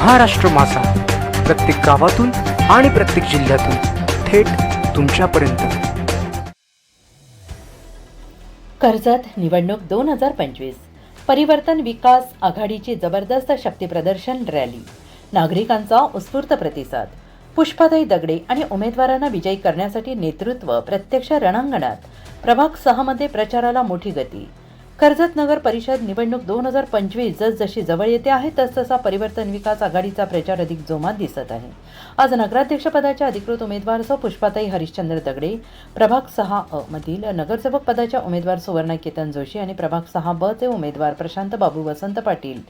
महाराष्ट्र मासा प्रत्येक गावातून आणि प्रत्येक जिल्ह्यातून थेट तुमच्यापर्यंत. कर्जत निवडणूक दोन हजार पंचवीस. परिवर्तन विकास आघाडीची जबरदस्त शक्तीप्रदर्शन रॅली. नागरिकांचा उत्स्फूर्त प्रतिसाद. पुष्पाताई दगडे आणि उमेदवारांना विजयी करण्यासाठी नेतृत्व प्रत्यक्ष रणांगणात. प्रभाग सहामध्ये प्रचाराला मोठी गती. कर्जत नगर परिषद निवडणूक दोन हजार पंचवीस जसजशी जवळ येते आहे तसतसा परिवर्तन विकास आघाडीचा प्रचार अधिक जोमात दिसत आहे. आज नगराध्यक्षपदाच्या अधिकृत उमेदवार सौ पुष्पाताई हरिश्चंद्र दगडे प्रभाग सहा अ मधील नगरसेवक पदाच्या उमेदवार सुवर्णा केतन जोशी आणि प्रभाग सहा ब चे उमेदवार प्रशांत बाबू वसंत पाटील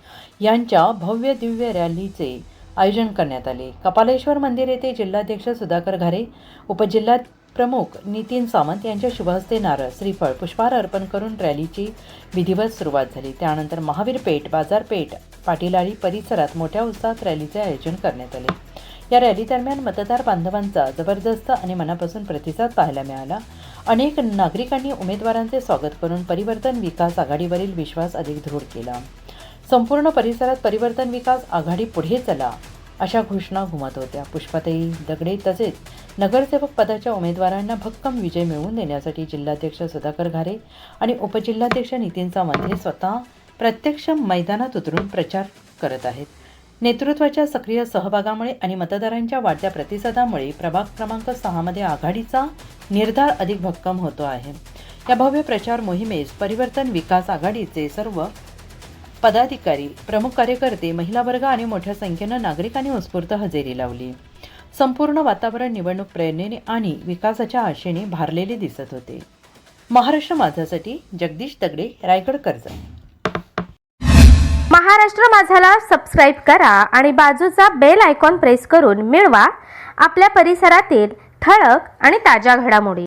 यांच्या भव्य दिव्य रॅलीचे आयोजन करण्यात आले. कपालेश्वर मंदिर येथे जिल्हाध्यक्ष सुधाकर घारे उपजिल्हा प्रमुख नितीन सावंत यांच्या शुभहस्ते नारळ श्रीफळ पुष्पहार अर्पण करून रॅलीची विधिवत सुरुवात झाली. त्यानंतर महावीर पेठ बाजारपेठ पाटीलाळी परिसरात मोठ्या उत्साहात रॅलीचे आयोजन करण्यात आले. या रॅली दरम्यान मतदार बांधवांचा जबरदस्त आणि मनापासून प्रतिसाद पाहायला मिळाला. अनेक नागरिकांनी उमेदवारांचे स्वागत करून परिवर्तन विकास आघाडीवरील विश्वास अधिक दृढ केला. संपूर्ण परिसरात परिवर्तन विकास आघाडी पुढे चला. अशा घोषणा घुमत होत्या. पुष्पाताई दगडे तसेच नगरसेवक पदाच्या उमेदवारांना भक्कम विजय मिळवून देण्यासाठी जिल्हाध्यक्ष सुधाकर घारे आणि उपजिल्हाध्यक्ष नितीन सावंत हे स्वतः प्रत्यक्ष मैदानात उतरून प्रचार करत आहेत. नेतृत्वाच्या सक्रिय सहभागामुळे आणि मतदारांच्या वाढत्या प्रतिसादामुळे प्रभाग क्रमांक सहामध्ये आघाडीचा निर्धार अधिक भक्कम होतो आहे. या भव्य प्रचार मोहिमेस परिवर्तन विकास आघाडीचे सर्व पदाधिकारी प्रमुख कार्यकर्ते महिला वर्ग आणि मोठ्या संख्येनं नागरिकांनी उत्स्फूर्त हजेरी लावली. संपूर्ण वातावरण निवडणूक प्रेरणेने आणि विकासाच्या आशेने भारलेले दिसत होते. महाराष्ट्र माझासाठी जगदीश दगडे रायगड कर्जत. महाराष्ट्र माझाला सबस्क्राईब करा आणि बाजूचा बेल आयकॉन प्रेस करून मिळवा. आपल्या परिसरातील ठळक आणि ताज्या घडामोडी.